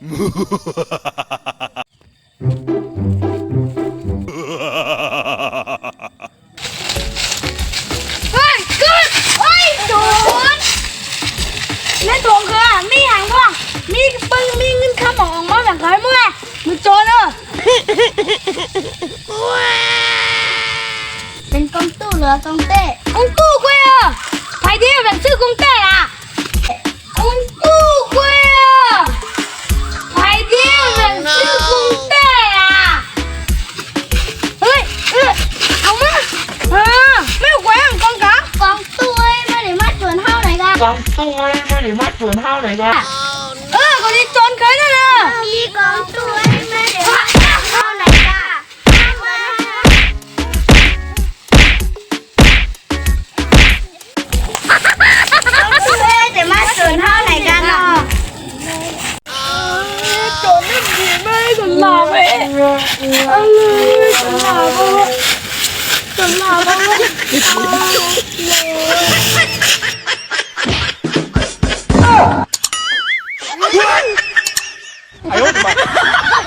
เฮ้ยขึ้นเฮ้ยโดนเล่นโดนคือมีหางว่างมีปึ้งมีเงินข้ามออกมาแบบใครมั่วมึงโจรเนอะเป็นกองตู้เหรอกองเต้กองตู้กูอะใครที่เป็นชื่อกองเต้อะ เท่าไหร่กันกองตัวไม่ได้มาสวนเท่าไหร่ก็เออคนที่จนเคยนั่นน่ะมีกองตัวไม่ได้ว่าเท่าไหร่จ้แต่มาเท่าไหร่กันเนาะจนไม่ดีไม่จนหลาไปเออจนหลาไปจนหลาไป 哎呦我的妈！